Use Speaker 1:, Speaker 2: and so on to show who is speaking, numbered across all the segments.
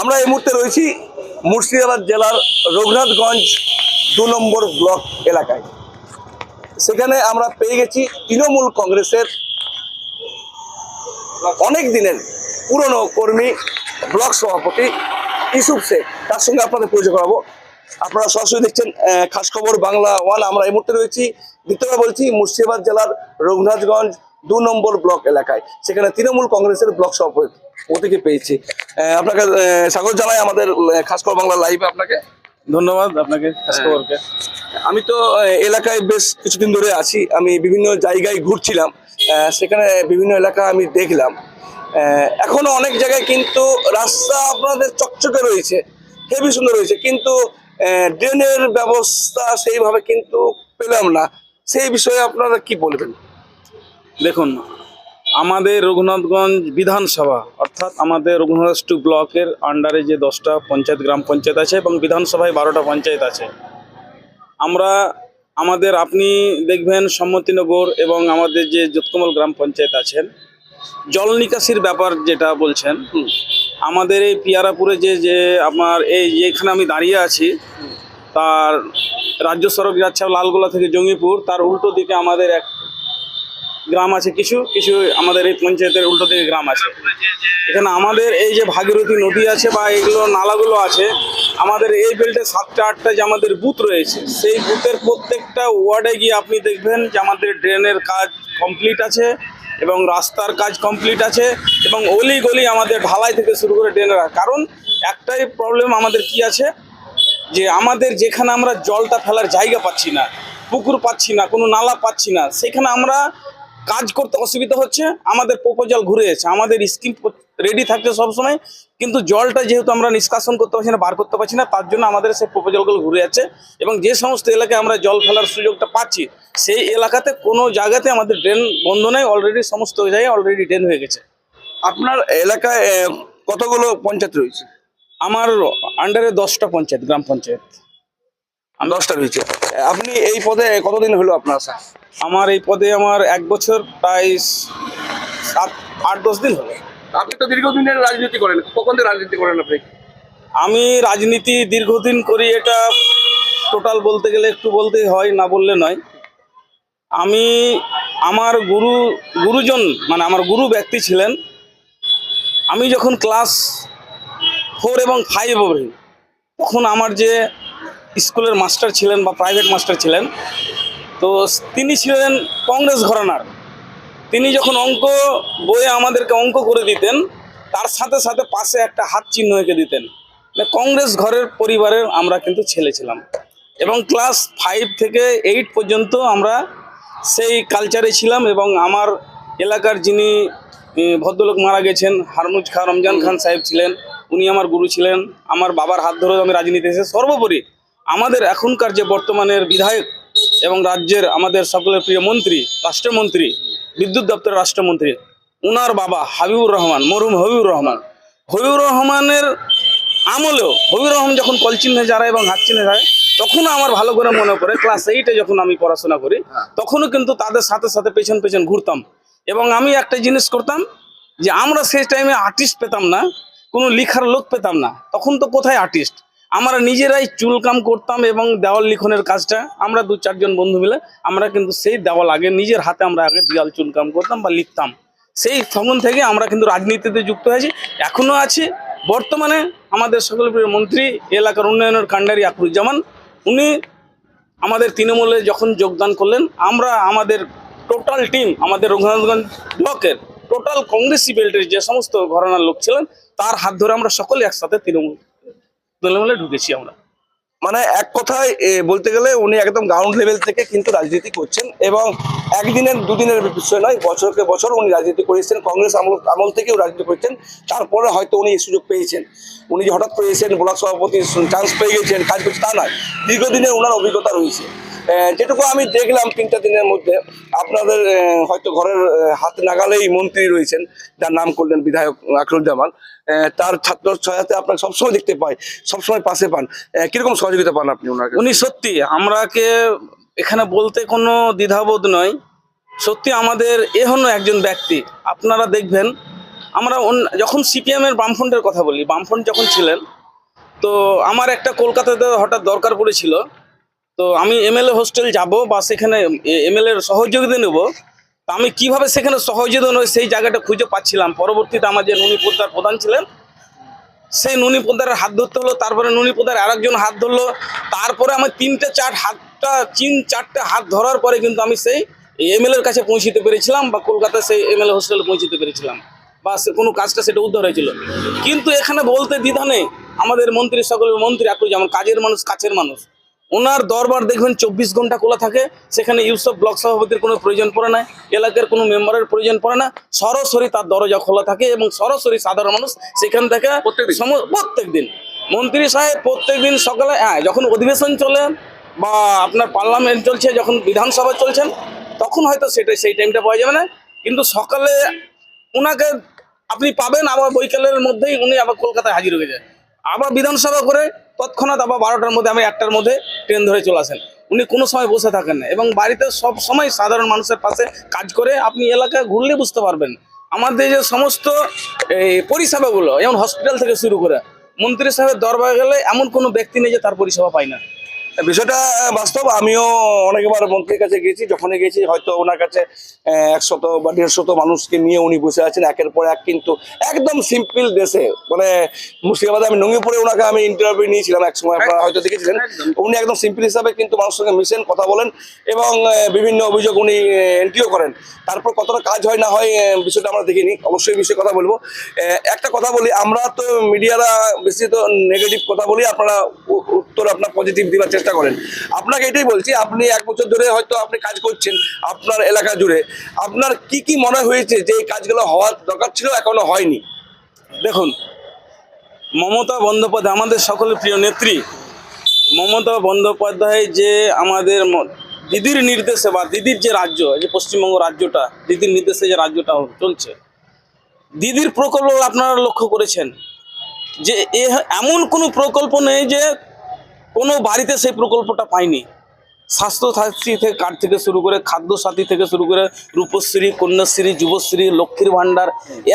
Speaker 1: আমরা এই মুহূর্তে রয়েছি মুর্শিদাবাদ জেলার রঘুনাথগঞ্জ দু নম্বর ব্লক এলাকায়। সেখানে আমরা পেয়ে গেছি তৃণমূল কংগ্রেসের অনেক দিনের পুরনো কর্মী, ব্লক সভাপতি ইসুফ শেখ। তার সঙ্গে আপনাদের পরিচয় করাবো। আপনারা সরাসরি দেখছেন খাস খবর বাংলা ওয়ান। আমরা এই মুহূর্তে রয়েছি দ্বিতীয়বার বলছি, মুর্শিদাবাদ জেলার রঘুনাথগঞ্জ দু নম্বর ব্লক এলাকায়। সেখানে তৃণমূল কংগ্রেসের ব্লক সভাপতি ওদিকে পেয়েছি। আপনাকে স্বাগত জানাই আমাদের খাস খবর বাংলা লাইভে আপনাকে।
Speaker 2: ধন্যবাদ আপনাকে খাস খবরকে।
Speaker 1: আমি তো এলাকায় বেশ কিছুদিন ধরে আছি। আমি বিভিন্ন জায়গায় ঘুরছিলাম। সেখানে বিভিন্ন এলাকা আমি দেখলাম। আহ, এখনও অনেক জায়গায় কিন্তু রাস্তা আপনাদের চকচকে রয়েছে হেভি সুন্দর রয়েছে। কিন্তু ড্রেনের ব্যবস্থা সেইভাবে কিন্তু পেলাম না। সেই বিষয়ে আপনারা কি বলবেন?
Speaker 2: দেখুন আমাদের রঘুনাথগঞ্জ বিধানসভা অর্থাৎ আমাদের রঘুনাথ টু ব্লকের আন্ডারে যে দশটা পঞ্চায়েত গ্রাম পঞ্চায়েত আছে এবং বিধানসভায় বারোটা পঞ্চায়েত আছে। আমরা আমাদের আপনি দেখবেন সম্মতিনগর এবং আমাদের যে যোতকমল গ্রাম পঞ্চায়েত আছেন জল নিকাশির ব্যাপার যেটা বলছেন আমাদের এই পিয়ারাপুরে যে যে আমার এই যেখানে আমি দাঁড়িয়ে আছি তার রাজ্য সড়ক যাচ্ছে লালগোলা থেকে জঙ্গিপুর তার উল্টো দিকে আমাদের এক গ্রাম আছে কিছু কিছু আমাদের এই পঞ্চায়েতের উল্টো দিকে গ্রাম আছে। এখানে আমাদের এই যে ভাগীরথী নদী আছে বা এগুলো নালাগুলো আছে, আমাদের এই বেল্টে সাতটা, আটটা যে আমাদের বুথ রয়েছে, সেই বুথের প্রত্যেকটা ওয়ার্ডে গিয়ে আপনি দেখবেন যে আমাদের ড্রেনের কাজ কমপ্লিট আছে এবং রাস্তার কাজ কমপ্লিট আছে এবং অলি গলি আমাদের ঢালাই থেকে শুরু করে ড্রেনের কারণ একটাই প্রবলেম আমাদের কি আছে? যে আমাদের যেখানে আমরা জলটা ফেলার জায়গা পাচ্ছি না, পুকুর পাচ্ছি না, কোনো নালা পাচ্ছি না, সেখানে আমরা কাজ করতে অসুবিধা হচ্ছে আমাদের প্রপোজাল ঘুরে যাচ্ছে আমাদের স্কিম রেডি থাকছে সবসময় কিন্তু জলটা যেহেতু আমরা নিষ্কাশন করতে পারছি না বার করতে পারছি না তার জন্য আমাদের সেই প্রপোজালগুলো ঘুরে যাচ্ছে এবং যে সমস্ত এলাকায় আমরা জল ফেলার সুযোগটা পাচ্ছি সেই এলাকাতে কোনো জায়গাতে আমাদের ড্রেন বন্ধ নেই অলরেডি সমস্ত জায়গায় অলরেডি ড্রেন হয়ে গেছে।
Speaker 1: আপনার এলাকায় কতগুলো পঞ্চায়েত রয়েছে?
Speaker 2: আমার আন্ডারে দশটা পঞ্চায়েত গ্রাম পঞ্চায়েত।
Speaker 1: দশটা রয়েছে। আপনি এই পদে কতদিন হলো আপনার আসা
Speaker 2: আমার এই পদে আমার এক বছর প্রায় সাত আট দশ দিন হবে।
Speaker 1: আপনি তো দীর্ঘদিনের রাজনীতি করেন। কখন থেকে রাজনীতি করেন আপনি?
Speaker 2: আমি রাজনীতি দীর্ঘদিন করি এটা টোটাল বলতে গেলে একটু বলতেই হয় না বললে নয়। আমি আমার গুরু গুরুজন মানে আমার গুরু ব্যক্তি ছিলেন। আমি যখন ক্লাস ফোর এবং ফাইভ পড়ি তখন আমার যে স্কুলের মাস্টার ছিলেন বা প্রাইভেট মাস্টার ছিলেন তো তিনি ছিলেন কংগ্রেস ঘরানার। তিনি যখন অঙ্ক বইয়ে আমাদেরকে অঙ্ক করে দিতেন, তার সাথে সাথে পাশে একটা হাত চিহ্ন এঁকে দিতেন। মানে কংগ্রেস ঘরের পরিবারের আমরা কিন্তু ছেলে ছিলাম। এবং ক্লাস ফাইভ থেকে এইট পর্যন্ত আমরা সেই কালচারে ছিলাম এবং আমার এলাকার যিনি ভদ্রলোক মারা গেছেন, হারমুজ খা রমজান খান সাহেব ছিলেন, উনি আমার গুরু ছিলেন, আমার বাবার হাত ধরে আমি রাজনীতি এসে সর্বোপরি আমাদের এখনকার যে বর্তমানের বিধায়ক এবং রাজ্যের আমাদের সকলের প্রিয় মন্ত্রী রাষ্ট্রমন্ত্রী বিদ্যুৎ দপ্তরের রাষ্ট্রমন্ত্রী উনার বাবা হাবিবুর রহমান মরুম হবিবুর রহমান। হবিবুর রহমানের আমলেও হবিবুর রহমান যখন কলচিহ্নে যারা এবং হাত চিহ্নে যায় তখনও আমার ভালো করে মনে পড়ে ক্লাস এইটে যখন আমি পড়াশোনা করি তখনও কিন্তু তাদের সাথে সাথে পেছন পেছন ঘুরতাম। এবং আমি একটা জিনিস করতাম যে আমরা সেই টাইমে আর্টিস্ট পেতাম না কোনো লিখার লোক পেতাম না। তখন তো কোথায় আর্টিস্ট আমরা নিজেরাই চুলকাম করতাম এবং দেওয়াল লিখনের কাজটা, আমরা দু চারজন বন্ধু মিলে, আমরা কিন্তু সেই দেওয়াল আগে, নিজের হাতে আমরা আগে দেওয়াল চুলকাম করতাম বা লিখতাম। সেই তখন থেকে আমরা কিন্তু রাজনীতিতে যুক্ত হয়েছি এখনও আছি। বর্তমানে আমাদের সকল মন্ত্রী, এলাকার উন্নয়নের কাণ্ডারি আকরুজ্জামান, উনি আমাদের তৃণমূলে যখন যোগদান করলেন, আমরা আমাদের টোটাল টিম, আমাদের রঘুনাথগঞ্জ ব্লকের টোটাল কংগ্রেসি বেল্টের যে সমস্ত ঘরানার লোক ছিলেন, তার হাত ধরে আমরা সকলে একসাথে তৃণমূল তৃণমূলে ঢুকেছি আমরা।
Speaker 1: মানে এক কথায় বলতে গেলে উনি একদম গ্রাউন্ড লেভেল থেকে কিন্তু রাজনীতি করছেন এবং একদিনের, দুদিনের বিষয় নয়, বছরকে বছর উনি রাজনীতি করেছেন, কংগ্রেস আমল আমল থেকেও রাজনীতি করেছেন, তারপরে হয়তো উনি এই সুযোগ পেয়েছেন। উনি যে হঠাৎ পেয়েছেন ব্লক সভাপতি চান্স পেয়ে গেছেন, কাজ করছে তা নয়, দীর্ঘদিনের ওনার অভিজ্ঞতা রয়েছে। যেটুকু আমি দেখলাম তিনটা দিনের মধ্যে, আপনাদের হয়তো ঘরের হাত নাগালেই মন্ত্রী রয়েছেন, যার নাম করলেন বিধায়ক আকরুজ্জামান তার ছাত্র সহায়তা আপনাকে সবসময় দেখতে পাই, সবসময় পাশে পান। কীরকম সহযোগিতা পান আপনি ওনাকে
Speaker 2: উনি সত্যি, আমরাকে এখানে বলতে কোনো দ্বিধাবোধ নয়। সত্যি আমাদের এ হলো একজন ব্যক্তি, আপনারা দেখবেন, আমরা যখন সিপিএম এর বামফ্রন্টের কথা বলি, বামফ্রন্ট যখন ছিলেন, তো আমার একটা কলকাতাতে হঠাৎ দরকার পড়েছিল তো আমি এমএলএ হোস্টেল যাব বা সেখানে এমএলএ সহযোগিতা নেব। তা আমি কীভাবে সেখানে সহযোগিতা নেব সেই জায়গাটা খুঁজে পাচ্ছিলাম। পরবর্তীতে আমার যে নুনি পোদ্দার প্রধান ছিলেন, সেই নুনি পোদ্দারের হাত ধরতে হলো, তারপরে নুনি পোদ্দার আরেকজন হাত ধরলো। তারপরে আমার তিনটে চার হাতটা, তিন চারটে হাত ধরার পরে কিন্তু আমি সেই এমএলএর কাছে পৌঁছতে পেরেছিলাম বা কলকাতায় সেই এমএলএ হোস্টেলে পৌঁছতে পেরেছিলাম। বা সে, কোনো কাজটা সেটা উদ্ধার হয়েছিল। কিন্তু এখানে বলতে দ্বিধা নেই। আমাদের মন্ত্রী সকলের মন্ত্রী একটু যেমন কাজের মানুষ, কাছের মানুষ। ওনার দরবার দেখবেন চব্বিশ ঘণ্টা খোলা থাকে সেখানে ইউসব ব্লক সভাপতির কোনো প্রয়োজন পড়ে না এলাকার কোনো মেম্বারের প্রয়োজন পড়ে না সরাসরি তার দরজা খোলা থাকে এবং সরাসরি সাধারণ মানুষ সেখান থেকে
Speaker 1: প্রত্যেকদিন?
Speaker 2: প্রত্যেক দিন মন্ত্রী সাহেব প্রত্যেক দিন সকালে হ্যাঁ যখন অধিবেশন চলে বা আপনার পার্লামেন্ট চলছে যখন বিধানসভা চলছেন তখন হয়তো সেটা সেই টাইমটা পাওয়া যাবে না। কিন্তু সকালে ওনাকে আপনি পাবেন আবার বৈকালের মধ্যেই উনি আবার কলকাতায় হাজির হয়ে যায়। আবার বিধানসভা করে তৎক্ষণাৎ আবার বারোটার মধ্যে আমি একটার মধ্যে ট্রেন ধরে চলে আসেন। উনি কোনো সময় বসে থাকেন না এবং বাড়িতে সব সময় সাধারণ মানুষের পাশে কাজ করে আপনি এলাকা ঘুরলে বুঝতে পারবেন। আমাদের যে সমস্ত এই পরিষেবাগুলো, যেমন হসপিটাল থেকে শুরু করে, মন্ত্রী সাহেবের দরবারে গেলে এমন কোনো ব্যক্তি নেই যে তার পরিষেবা পায় না।
Speaker 1: বিষয়টা বাস্তব আমিও অনেকবার মন্ত্রীর কাছে গেছি যখনই গেছি হয়তো ওনার কাছে একশত বা দেড়শত মানুষকে নিয়ে উনি বসে আছেন একের পর এক কিন্তু একদম সিম্পল দেশে মানে মুর্শিদাবাদে আমি নঙ্গিপুরে ওনাকে আমি ইন্টারভিউ নিয়েছিলাম এক সময় আপনারা হয়তো দেখেছিলেন। উনি একদম সিম্পল হিসাবে কিন্তু মানুষের সঙ্গে মিশেন কথা বলেন এবং বিভিন্ন অভিযোগ উনি এন্ট্রিও করেন। তারপর কতটা কাজ হয় না হয় বিষয়টা আমরা দেখিনি অবশ্যই বিষয়ে কথা বলব। একটা কথা বলি আমরা তো মিডিয়ারা বেশি তো নেগেটিভ কথা বলি আপনারা উত্তর আপনার পজিটিভ দেওয়ার চেষ্টা করেন। আপনাকে এটাই বলছি, আপনি এক বছর ধরে হয়তো আপনি কাজ করছেন আপনার এলাকা জুড়ে। আপনার কি কি মনে হয়েছে যে এই কাজগুলো হওয়ার দরকার ছিল, এখনও হয়নি?
Speaker 2: দেখুন, মমতা বন্দ্যোপাধ্যায়, আমাদের সকলের প্রিয় নেত্রী, মমতা বন্দ্যোপাধ্যায় যে আমাদের দিদির নির্দেশে বা দিদির যে রাজ্য যে পশ্চিমবঙ্গ রাজ্যটা, দিদির নির্দেশে যে রাজ্যটা চলছে, দিদির প্রকল্প আপনারা লক্ষ্য করেছেন যে এমন কোনো প্রকল্প নেই যে কোনো বাড়িতে সেই প্রকল্পটা পায়নি স্বাস্থ্য সাথী থেকে কার্ড থেকে শুরু করে খাদ্য সাথী থেকে শুরু করে, রূপশ্রী, কন্যাশ্রী, যুবশ্রী, লক্ষ্মীর ভাণ্ডার,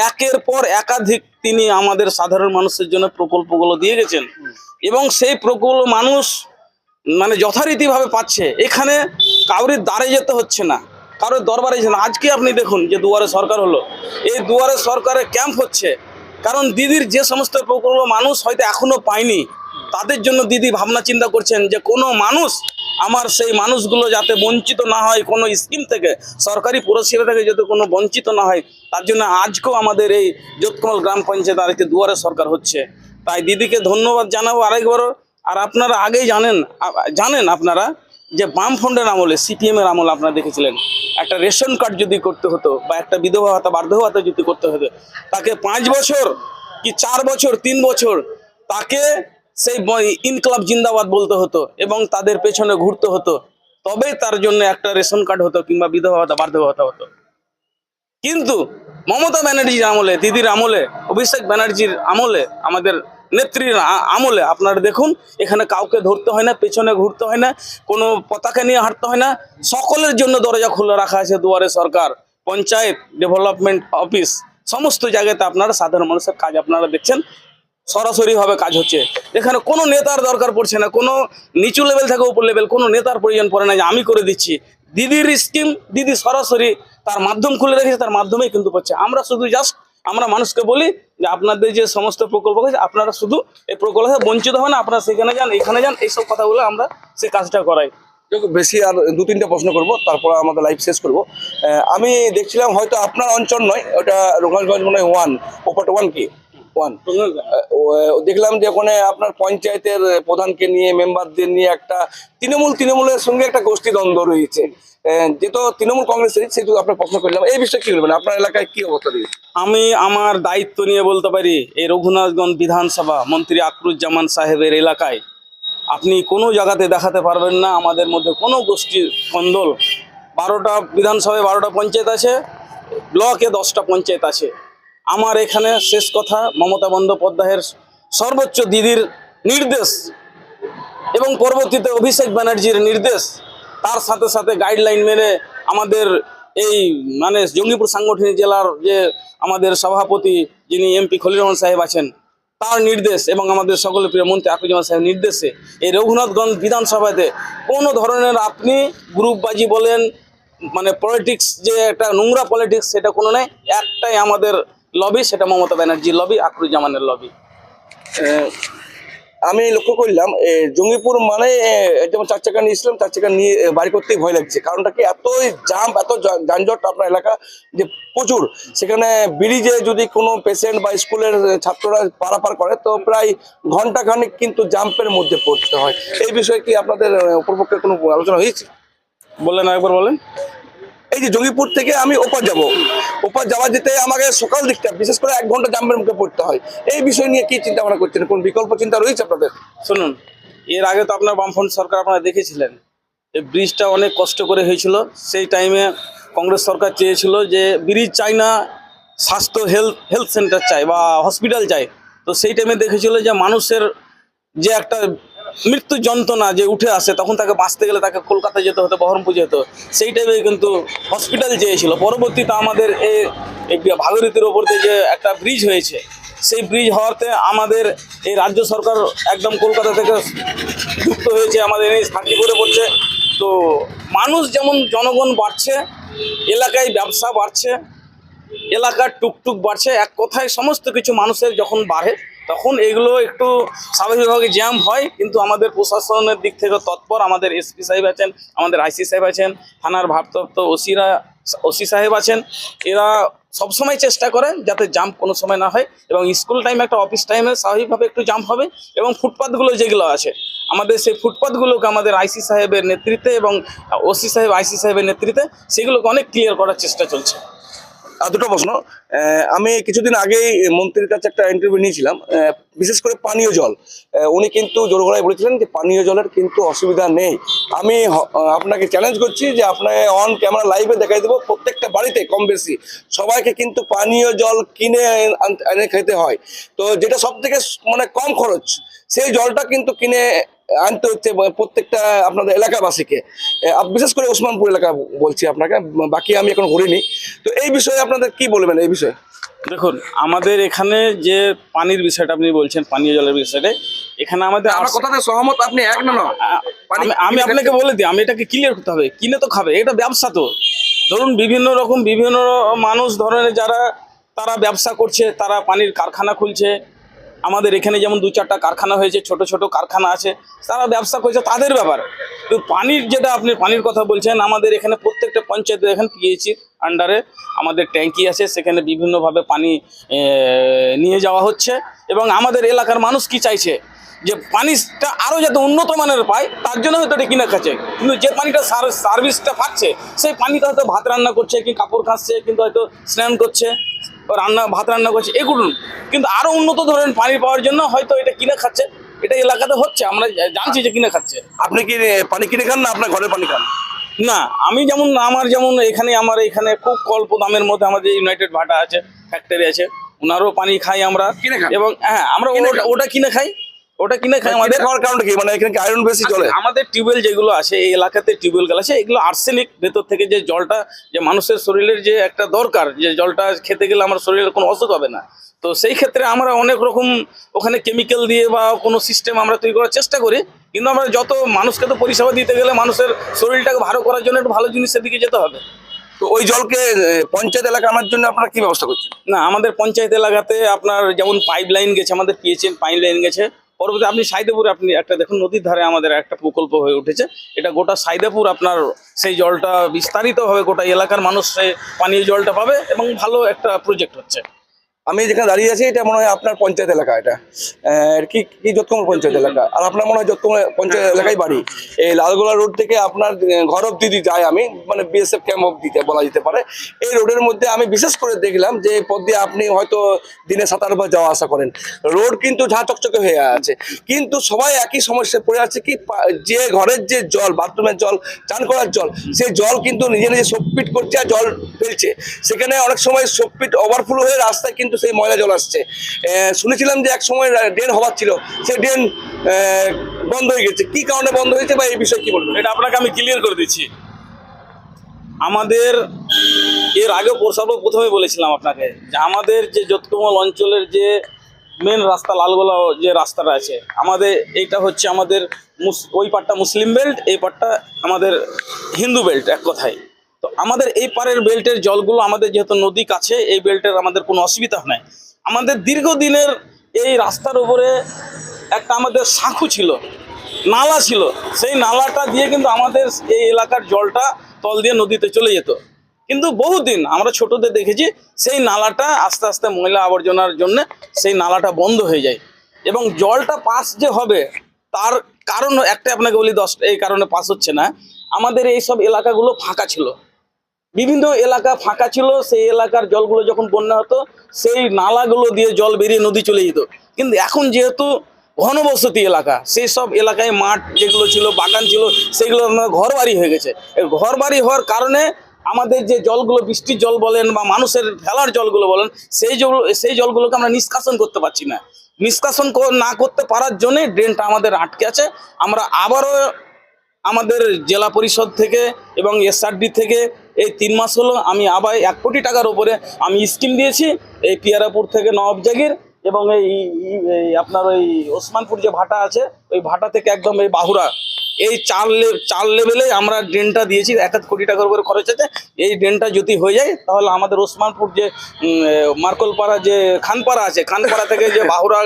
Speaker 2: একের পর একাধিক তিনি আমাদের সাধারণ মানুষের জন্য প্রকল্পগুলো দিয়ে গেছেন। এবং সেই প্রকল্প মানুষ মানে যথারীতিভাবে পাচ্ছে। এখানে কাউরির দ্বারে যেতে হচ্ছে না, কারোর দরবারে যেতে। আজকে আপনি দেখুন যে দুয়ারে সরকার হলো। এই দুয়ারে সরকারের ক্যাম্প হচ্ছে। কারণ দিদির যে সমস্ত প্রকল্প মানুষ হয়তো এখনও পায়নি তাদের জন্য দিদি ভাবনা চিন্তা করছেন যে কোনো মানুষ আমার সেই মানুষগুলো যাতে বঞ্চিত না হয় কোনো স্কিম থেকে, সরকারি পুরস্কার থেকে যাতে কোনো বঞ্চিত না হয়, তার জন্য আজকেও আমাদের এই যোতকমল গ্রাম পঞ্চায়েত আরেকটি দুয়ারে সরকার হচ্ছে। তাই দিদিকে ধন্যবাদ জানাব আরেকবারও। আর আপনারা আগেই জানেন জানেন আপনারা যে বাম ফ্রন্টের আমলে সিপিএম এর আমলে আপনারা দেখেছিলেন, একটা রেশন কার্ড যদি করতে হতো বা একটা বিধবা ভাতা বার্ধক্য ভাতা যদি করতে হতো, তাকে পাঁচ বছর কি চার বছর, তিন বছর, তাকে সেই ইনকলাব জিন্দাবাদ বলতে হতো এবং তাদের পেছনে ঘুরতে হতো। তবেই তার জন্য একটা রেশন কার্ড হতো কিংবা বিধবা ভাতা ভাতা হতো। কিন্তু মমতা ব্যানার্জির আমলে, দিদির আমলে, অভিষেক ব্যানার্জির আমলে, আমাদের নেত্রীর আমলে, আপনারা দেখুন, এখানে কাউকে ধরতে হয় না, পেছনে ঘুরতে হয় না, কোনো পতাকা নিয়ে হাঁটতে হয় না। সকলের জন্য দরজা খুলে রাখা আছে দুয়ারে সরকার, পঞ্চায়েত, ডেভেলপমেন্ট অফিস, সমস্ত জায়গাতে আপনারা সাধারণ মানুষের কাজ আপনারা দেখছেন। সরাসরিভাবে কাজ হচ্ছে। এখানে কোনো নেতার দরকার পড়ছে না, কোনো নিচু লেভেল থেকে উপর লেভেল কোনো নেতার প্রয়োজন পড়ে না যে আমি করে দিচ্ছি। দিদির স্কিম দিদি সরাসরি তার মাধ্যম খুলে রেখেছে, তার মাধ্যমেই কিন্তু পাচ্ছে আমরা শুধু জাস্ট আমরা মানুষকে বলি যে আপনাদের যে সমস্ত প্রকল্প আছে, আপনারা শুধু এই প্রকল্প থেকে বঞ্চিত হন, আপনারা সেখানে যান, এখানে যান, এইসব কথাগুলো আমরা সেই কাজটা করাই।
Speaker 1: বেশি আর দু তিনটা প্রশ্ন করব, তারপর আমাদের লাইভ শেষ করব। আমি দেখছিলাম হয়তো আপনার অঞ্চল নয়, ওটা রোগানগঞ্জ মনে হয় ওয়ান ওপাট ওয়ান কি? ওয়ান। দেখলাম যে ওখানে আপনার পঞ্চায়েতের প্রধানকে নিয়ে, মেম্বারদের নিয়ে একটা তৃণমূল, তৃণমূলের সঙ্গে একটা গোষ্ঠী দ্বন্দ্ব রয়েছে। যেহেতু তৃণমূল কংগ্রেসের সেহেতু আপনার প্রশ্ন করলাম। এই বিষয়ে কি বলবেন? আপনার এলাকায় কি অবস্থা রয়েছে?
Speaker 2: আমি আমার দায়িত্ব নিয়ে বলতে পারি, এই রঘুনাথগঞ্জ বিধানসভা মন্ত্রী আকরুজ্জামান সাহেবের এলাকায় আপনি কোনো জায়গাতে দেখাতে পারবেন না। আমাদের মধ্যে কোনো গোষ্ঠীর কন্দল বারোটা বিধানসভায় বারোটা পঞ্চায়েত আছে, ব্লকে দশটা পঞ্চায়েত আছে। আমার এখানে শেষ কথা, মমতা বন্দ্যোপাধ্যায়ের সর্বোচ্চ দিদির নির্দেশ এবং পরবর্তীতে অভিষেক ব্যানার্জির নির্দেশ, তার সাথে সাথে গাইডলাইন মেনে আমাদের এই মানে জঙ্গিপুর সাংগঠনিক জেলার যে আমাদের সভাপতি যিনি এমপি খলিল রহমান সাহেব আছেন, তার নির্দেশ এবং আমাদের সকলের প্রিয় মন্ত্রী আকুজামান সাহেব নির্দেশে এই রঘুনাথগঞ্জ বিধানসভাতে কোনো ধরনের আপনি গ্রুপবাজি বলেন মানে পলিটিক্স যে একটা নোংরা পলিটিক্স সেটা কোনো নেই একটাই আমাদের লবি সেটা মমতা ব্যানার্জির লবি আখরুজ্জামানের লবি
Speaker 1: আমি লক্ষ্য করলাম জঙ্গিপুর মানে যেমন চার চাকা নিয়েছিলাম চার চাকা নিয়ে বাড়ি করতেই ভয় লাগছে। কারণটা কি? এতই জাম এত যানজট আপনার এলাকা যে প্রচুর। সেখানে ব্রিজে যদি কোনো পেশেন্ট বা স্কুলের ছাত্ররা পারাপার করে তো প্রায় ঘণ্টা খানিক কিন্তু জাম্পের মধ্যে পড়তে হয়। এই বিষয়ে কি আপনাদের উপরপক্ষে কোনো আলোচনা হয়েছে?
Speaker 2: বললেন একবার বলেন।
Speaker 1: এই যে জঙ্গিপুর থেকে আমি ওপার যাব। ওপার যাওয়া যেতে আমাকে সকাল দিকটা, বিশেষ করে এক ঘণ্টা জাম্পের মুখে পড়তে হয়। এই বিষয় নিয়ে কি চিন্তা ভাবনা করছেন? কোন বিকল্প চিন্তা রয়েছে আপনাদের?
Speaker 2: শুনুন, এর আগে তো আপনার বামফ্রন্ট সরকার আপনারা দেখেছিলেন। এই ব্রিজটা অনেক কষ্ট করে হয়েছিল। সেই টাইমে কংগ্রেস সরকার চেয়েছিল যে ব্রিজ চাই না, স্বাস্থ্য হেলথ হেলথ সেন্টার চাই বা হসপিটাল চাই। তো সেই টাইমে দেখেছিল যে মানুষের যে একটা মৃত্যু যন্ত্রণা যে উঠে আসে, তখন তাকে বাঁচতে গেলে তাকে কলকাতা যেতে হতো, বহরমপুর যেতে হতো। সেই টাইমে কিন্তু হসপিটাল চেয়েছিল। পরবর্তীতে আমাদের এই ভাগীরথীর ওপর দিয়ে যে একটা ব্রিজ হয়েছে, সেই ব্রিজ হওয়াতে আমাদের এই রাজ্য সরকার একদম কলকাতা থেকে যুক্ত হয়েছে, আমাদের এই থার্টি করে পড়ছে। তো মানুষ যেমন জনগণ বাড়ছে, এলাকায় ব্যবসা বাড়ছে, এলাকার টুকটুক বাড়ছে, এক কথায় সমস্ত কিছু মানুষের যখন বাড়ে তখন এগুলো একটু স্বাভাবিকভাবে জ্যাম হয়, কিন্তু আমাদের প্রশাসনের দিক থেকে তৎপর আমাদের এসপি সাহেব আছেন, আমাদের আইসি সাহেব আছেন, থানার ভারপ্রাপ্ত ওসিরা, ওসি সাহেব আছেন, এরা সবসময় চেষ্টা করেন যাতে জাম্প কোনো সময় না হয় এবং স্কুল টাইম একটা অফিস টাইমে স্বাভাবিকভাবে একটু জাম্প হবে এবং ফুটপাথগুলো যেগুলো আছে, আমাদের সেই ফুটপাথগুলোকে আমাদের আইসি সাহেবের নেতৃত্বে এবং ওসি সাহেব আইসি সাহেবের নেতৃত্বে সেগুলোকে অনেক ক্লিয়ার করার চেষ্টা চলছে।
Speaker 1: দুটো প্রশ্ন। আমি কিছুদিন আগেই মন্ত্রীর কাছে একটা ইন্টারভিউ নিয়েছিলাম। বিশেষ করে পানীয় জল। উনি কিন্তু জোর গলায় বলেছিলেন যে পানীয় জলের কিন্তু অসুবিধা নেই। আমি আপনাকে চ্যালেঞ্জ করছি যে আপনাকে অন ক্যামেরা লাইভে দেখাই দেবো। প্রত্যেকটা বাড়িতে কম বেশি সবাইকে কিন্তু পানীয় জল কিনে এনে খেতে হয়। তো যেটা সব থেকে মানে কম খরচ, সেই জলটা কিন্তু কিনে আনতে হচ্ছে প্রত্যেকটা আপনাদের এলাকাবাসীকে। বিশেষ করে ওসমানপুর এলাকা বলছি আপনাকে বাকি আমি এখন ঘুরিনি। তো এই বিষয়ে আপনাদের কি বলবেন এই বিষয়ে?
Speaker 2: দেখুন আমাদের এখানে যে পানির বিষয়টা আপনি বলছেন পানীয় জলের বিষয়টা এখানে আমাদের
Speaker 1: আমার কথাতে সহমত আপনি এক না
Speaker 2: আমি আপনাকে বলে দিই আমি এটাকে ক্লিয়ার করতে হবে। কিনে তো খাবে এটা ব্যবসা তো। ধরুন বিভিন্ন রকম বিভিন্ন মানুষ ধরনের যারা তারা ব্যবসা করছে তারা পানির কারখানা খুলছে আমাদের এখানে যেমন দু চারটা কারখানা হয়েছে, ছোট ছোট কারখানা আছে, তারা ব্যবসা করছে তাদের ব্যাপার। তো পানির যেটা আপনি পানির কথা বলছেন, আমাদের এখানে প্রত্যেকটা পঞ্চায়েতে এখন পিএইচির আন্ডারে আমাদের ট্যাঙ্কি আছে, সেখানে বিভিন্নভাবে পানি নিয়ে যাওয়া হচ্ছে এবং আমাদের এলাকার মানুষ কি চাইছে? যে পানিটা আরও যাতে উন্নত মানের পায়, তার জন্য হয়তো এটা কিনে খাচ্ছে। কিন্তু যে পানিটা সার- সার্ভিসটা পাচ্ছে, সেই পানিটা হয়তো ভাত রান্না করছে, কি কাপড় কাচছে কিন্তু হয়তো স্নান করছে। রান্না ভাত রান্না করছে এগুলো। কিন্তু আরও উন্নত ধরনের পানি পাওয়ার জন্য হয়তো এটা কিনে খাচ্ছে। এটা এলাকাতে হচ্ছে আমরা জানছি যে কিনে খাচ্ছে।
Speaker 1: আপনি কি পানি কিনে খান না আপনার ঘরে পানি খান?
Speaker 2: না আমি যেমন আমার যেমন এখানে আমার এখানে খুব অল্প দামের মধ্যে আমাদের ইউনাইটেড ভাটা আছে ফ্যাক্টরি আছে। ওনারও পানি খাই আমরা।
Speaker 1: কিনে খাই
Speaker 2: এবং হ্যাঁ আমরা ওটা- ওটা কিনে খাই। ওটা কিনে খাই আমাদের
Speaker 1: খাওয়ার কারণটা কি? মানে এখানে কি আয়রন বেশি চলে?
Speaker 2: আচ্ছা, আমাদের টিউবওয়েল যেগুলো আছে এই এলাকাতে টিউবওয়েল আছে এগুলো আর্সেনিক ভেতর থেকে যে জলটা যে মানুষের শরীরের যে একটা দরকার যে জলটা খেতে গেলে আমার শরীরের কোনো অসুখ হবে না। তো সেই ক্ষেত্রে আমরা অনেক রকম ওখানে কেমিক্যাল দিয়ে বা কোনো সিস্টেম আমরা তৈরি করার চেষ্টা করি কিন্তু আমরা যত মানুষকে তো পরিষেবা দিতে গেলে মানুষের শরীরটাকে ভালো করার জন্য একটু ভালো জিনিসের দিকে যেতে হবে।
Speaker 1: তো ওই জলকে পঞ্চায়েত এলাকা আনার জন্য আপনারা কি ব্যবস্থা করছেন?
Speaker 2: না আমাদের পঞ্চায়েত এলাকাতে আপনার যেমন পাইপ লাইন গেছে আমাদের পিএইচএন পাইপ লাইন গেছে পরবর্তী আপনি সাইদেপুর আপনি একটা দেখুন, নদীর ধারে আমাদের একটা প্রকল্প হয়ে উঠেছে। এটা গোটা সাইদেপুর আপনার সেই জলটা বিস্তারিতভাবে গোটা এলাকার মানুষ পানীয় জলটা পাবে এবং ভালো একটা প্রজেক্ট হচ্ছে।
Speaker 1: আমি যেখানে দাঁড়িয়ে আছি এটা মনে হয় আপনার পঞ্চায়েত এলাকা এটা। কি কি যতকুমার পঞ্চায়েত এলাকা? আর আপনার মনে হয় যতকুমার পঞ্চায়েত এলাকায় বাড়ি? এই লালগোলা রোড থেকে আপনার ঘর অব্দি যাই আমি মানে বিএসএফ ক্যাম্প অব্দি বলা যেতে পারে। এই রোডের মধ্যে আমি বিশেষ করে দেখলাম যে পথ দিয়ে আপনি হয়তো দিনে সাত আটবার যাওয়া আসা করেন। রোড কিন্তু ঝাঁ চকচকে হয়ে আছে। কিন্তু সবাই একই সমস্যায় পড়ে আছে কি যে ঘরের যে জল বাথরুমের জল চান করার জল সেই জল কিন্তু নিজে নিজে সোপপিট করছে আর জল ফেলছে। সেখানে অনেক সময় সোপপিট ওভারফ্লো হয়ে রাস্তায় কিন্তু সেই ময়লা জল আসছে। শুনেছিলাম যে এক সময় ড্রেন হওয়ার ছিল, সেই ড্রেন বন্ধ হয়ে গেছে। কি কারণে বন্ধ হয়েছে বা এই বিষয়ে কি বলবেন?
Speaker 2: এটা আপনাকে আমি ক্লিয়ার করে দিচ্ছি। আমাদের, এর আগে প্রথমে বলেছিলাম আপনাকে, যে আমাদের যে যোতকমল অঞ্চলের যে মেন রাস্তা, লালগোলা যে রাস্তাটা আছে, আমাদের, এইটা হচ্ছে আমাদের ওই পাটটা মুসলিম বেল্ট এই পাটটা আমাদের হিন্দু বেল্ট এক কথায়। তো আমাদের এই পারের বেল্টের জলগুলো আমাদের যেহেতু নদী কাছে, এই বেল্টের আমাদের কোনো অসুবিধা নাই। আমাদের দীর্ঘদিনের এই রাস্তার উপরে একটা আমাদের সাঁকু ছিল, নালা ছিল। সেই নালাটা দিয়ে কিন্তু আমাদের এই এলাকার জলটা তল দিয়ে নদীতে চলে যেত। কিন্তু বহুদিন আমরা ছোটতে দেখেছি, সেই নালাটা আস্তে আস্তে ময়লা আবর্জনার জন্য সেই নালাটা বন্ধ হয়ে যায়। এবং জলটা পাস যে হবে, তার কারণ একটা আপনাকে বলি দশটা এই কারণে পাস হচ্ছে না। আমাদের এই সব এলাকাগুলো ফাঁকা ছিল। বিভিন্ন এলাকা ফাঁকা ছিল, সেই এলাকার জলগুলো যখন বন্যা হতো, সেই নালাগুলো দিয়ে জল বেরিয়ে নদী চলে যেত। কিন্তু এখন যেহেতু ঘনবসতি এলাকা, সেই সব এলাকায় মাঠ যেগুলো ছিল, বাগান ছিল, সেগুলো ঘর বাড়ি হয়ে গেছে। ঘর বাড়ি হওয়ার কারণে আমাদের যে জলগুলো, বৃষ্টির জল বলেন বা মানুষের ফেলার জলগুলো বলেন, সেই জল, সেই জলগুলোকে আমরা নিষ্কাশন করতে পারছি না। নিষ্কাশন না করতে পারার জন্যে ড্রেনটা আমাদের আটকে আছে। আমরা আবারও আমাদের জেলা পরিষদ থেকে এবং এসআরডি থেকে এই তিন মাস হলো আমি আবার এক কোটি টাকার উপরে আমি স্কিম দিয়েছি, এই পিয়ারাপুর থেকে নবাব জাগির এবং এই আপনার ওই ওসমানপুর যে ভাটা আছে, ওই ভাটা থেকে একদম এই বাহুরা এই চার চার লেভেলে আমরা ড্রেনটা দিয়েছি, এক এক কোটি টাকার উপরে খরচ আছে এই ড্রেনটা যদি হয়ে যায়, তাহলে আমাদের ওসমানপুর যে মার্কলপাড়া যে খানপাড়া আছে, খানপাড়া থেকে যে বাহুরা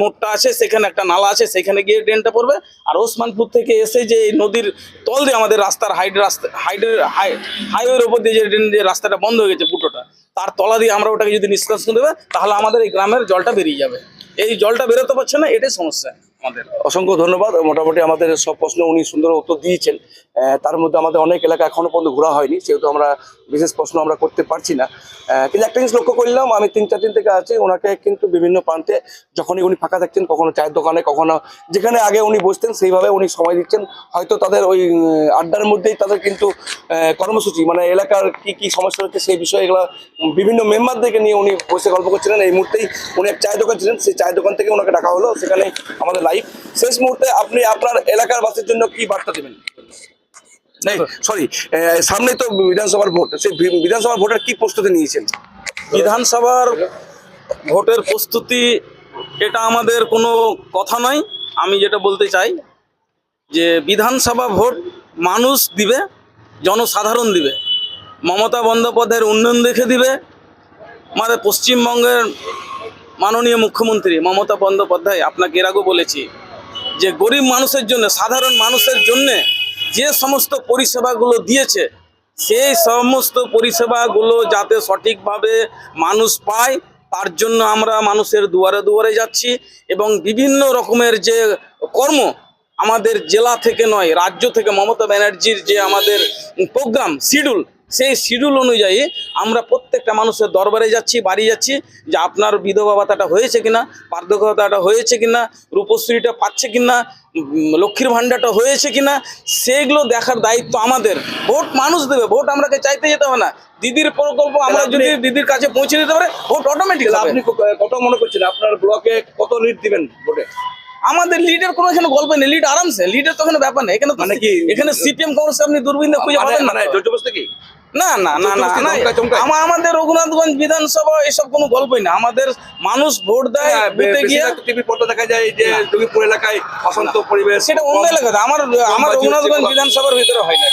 Speaker 2: মোড়টা আছে, সেখানে একটা নালা আছে, সেখানে গিয়ে ড্রেনটা পড়বে। আর ওসমানপুর থেকে এসে যে এই নদীর তল দিয়ে আমাদের রাস্তার হাইড রাস্তা হাইডের হাই, হাইওয়ের ওপর দিয়ে যে ড্রেন যে রাস্তাটা বন্ধ হয়ে গেছে ফুটোটা তার তলা দিয়ে আমরা ওটাকে যদি নিষ্কাশন দেবে, তাহলে আমাদের এই গ্রামের জলটা বেরিয়ে যাবে। এই জলটা বেরোতে পারছে না, এটাই সমস্যা আমাদের।
Speaker 1: অসংখ্য ধন্যবাদ, মোটামুটি আমাদের সব প্রশ্ন উনি সুন্দর উত্তর দিয়েছেন। তার মধ্যে আমাদের অনেক এলাকা এখনও পর্যন্ত ঘোরা হয়নি সেহেতু আমরা বিশেষ প্রশ্ন আমরা করতে পারছি না। কিন্তু একটা জিনিস লক্ষ্য করলাম, আমি তিন, চার দিন থেকে আছি, ওনাকে কিন্তু বিভিন্ন প্রান্তে যখনই উনি ফাঁকা থাকছেন কখনো চায়ের দোকানে, কখনো যেখানে আগে উনি বসতেন, সেইভাবে উনি সময় দিচ্ছেন। হয়তো তাদের ওই আড্ডার মধ্যেই তাদের কিন্তু কর্মসূচি মানে এলাকার কি কি সমস্যা হচ্ছে, সেই বিষয়ে এগুলো বিভিন্ন মেম্বারদেরকে নিয়ে উনি বসে গল্প করছিলেন। এই মুহূর্তেই উনি এক চায়ের দোকান ছিলেন, সেই চায়ের দোকান থেকে ওনাকে ডাকা হলো। সেখানে আমাদের লাইভ শেষ মুহূর্তে আপনি আপনার এলাকার বাসের জন্য কি বার্তা দেবেন? সরি সামনেই তো বিধানসভার ভোট, সেই বিধানসভার ভোটের কি প্রস্তুতি নিয়েছেন?
Speaker 2: বিধানসভার ভোটের প্রস্তুতি, এটা আমাদের কোনো কথা নয়। আমি যেটা বলতে চাই যে বিধানসভা ভোট মানুষ দিবে, জনসাধারণ দিবে। মমতা বন্দ্যোপাধ্যায়ের উন্নয়ন দেখে দিবে, আমাদের পশ্চিমবঙ্গের মাননীয় মুখ্যমন্ত্রী মমতা বন্দ্যোপাধ্যায়, আপনাকে এর আগেও বলেছি যে গরিব মানুষের জন্য, সাধারণ মানুষের জন্য যে সমস্ত পরিষেবাগুলো দিয়েছে, সেই সমস্ত পরিষেবাগুলো যাতে সঠিকভাবে মানুষ পায়, তার জন্য আমরা মানুষের দুয়ারে দুয়ারে যাচ্ছি এবং বিভিন্ন রকমের যে কর্ম আমাদের জেলা থেকে নয়, রাজ্য থেকে মমতা ব্যানার্জির যে আমাদের প্রোগ্রাম, শিডিউল সেই শিডিউল অনুযায়ী আমরা প্রত্যেকটা মানুষের দরবারে যাচ্ছি বাড়ি যাচ্ছি যে আপনার বিধবা ভাতাটা হয়েছে কিনা বার্ধক্য ভাতাটা হয়েছে কিনা রূপশ্রীটা পাচ্ছে কিনা লক্ষ্মীর ভাণ্ডারটা হয়েছে কিনা সেগুলো দেখার দায়িত্ব আমাদের। ভোট মানুষ দেবে ভোট আমরাকে চাইতে যেতে হবে না। দিদির প্রকল্প আমরা যদি দিদির কাছে পৌঁছে দিতে পারে ভোট অটোমেটিক
Speaker 1: আপনি কত মনে করছেন? আপনার ব্লকে কত লিড দিবেন ভোটে?
Speaker 2: আমাদের লিডের কোনো এখানে গল্প নেই লিড আরামসে লিডের তো এখানে ব্যাপার নেই। এখানে তো
Speaker 1: মানে কি?
Speaker 2: এখানে সিপিএম কংগ্রেস আপনি দূরবীন খুঁজে
Speaker 1: মানে
Speaker 2: পাবেন না।
Speaker 1: মানে
Speaker 2: তো।
Speaker 1: জোরজবস্তি কি?
Speaker 2: না না না না না আমাদের রঘুনাথগঞ্জ বিধানসভা এসব কোনো গল্পই না। আমাদের মানুষ ভোট দেয়
Speaker 1: হ্যাঁ,
Speaker 2: বুথে গিয়ে
Speaker 1: টিভি পর্দা দেখা যায় যে জঙ্গিপুর এলাকায় অশান্ত পরিবেশ
Speaker 2: সেটা অন্য এলাকাতে। আমার আমার রঘুনাথগঞ্জ বিধানসভার ভিতরে হয় না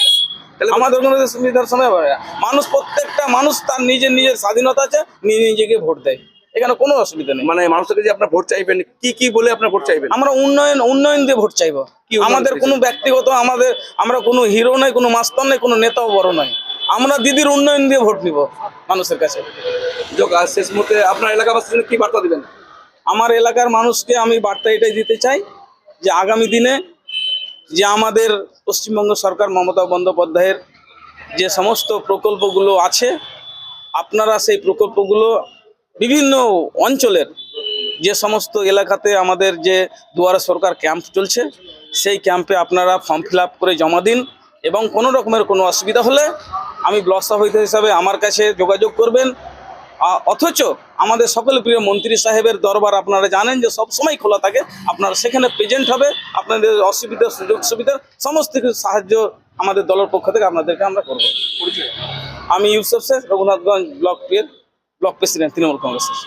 Speaker 2: আমাদের রঘুনাথগঞ্জ বিধানসভায় হয় না। মানুষ প্রত্যেকটা মানুষ তার নিজের নিজের স্বাধীনতা আছে নিজে নিজেকে ভোট দেয়। এখানে কোনো অসুবিধা নেই।
Speaker 1: মানে মানুষকে যে আপনার ভোট চাইবেন কি কি বলে আপনার ভোট চাইবেন?
Speaker 2: আমরা উন্নয়ন উন্নয়ন দিয়ে ভোট চাইব।
Speaker 1: কি
Speaker 2: আমাদের কোনো ব্যক্তিগত আমাদের আমরা কোনো হিরো নয় কোনো মাস্টার নয় কোনো নেতাও বড় নয়। আমরা দিদির উন্নয়ন দিয়ে ভোট নিব মানুষের কাছে।
Speaker 1: শেষ মুহূর্তে আপনার এলাকাবাসীর জন্য কি বার্তা দিবেন?
Speaker 2: আমার এলাকার মানুষকে আমি বার্তা এটাই দিতে চাই যে আগামী দিনে যে আমাদের পশ্চিমবঙ্গ সরকার মমতা বন্দ্যোপাধ্যায়ের যে সমস্ত প্রকল্পগুলো আছে আপনারা সেই প্রকল্পগুলো বিভিন্ন অঞ্চলের যে সমস্ত এলাকাতে আমাদের যে দুয়ারে সরকার ক্যাম্প চলছে সেই ক্যাম্পে আপনারা ফর্ম ফিল আপ করে জমা দিন এবং কোনো রকমের কোনো অসুবিধা হলে আমি ব্লক সভাপতি হিসাবে আমার কাছে যোগাযোগ করবেন। অথচ আমাদের সকল প্রিয় মন্ত্রী সাহেবের দরবার আপনারা জানেন যে সব সময় খোলা থাকে। আপনারা সেখানে প্রেজেন্ট হবে। আপনাদের অসুবিধা, সুযোগ সুবিধা সমস্ত কিছু সাহায্য আমাদের দলের পক্ষ থেকে আপনাদেরকে আমরা করব। আমি ইউসুফ শেখ রঘুনাথগঞ্জ ব্লক প্রিয় ব্লক প্রেসিডেন্ট, তৃণমূল কংগ্রেসের।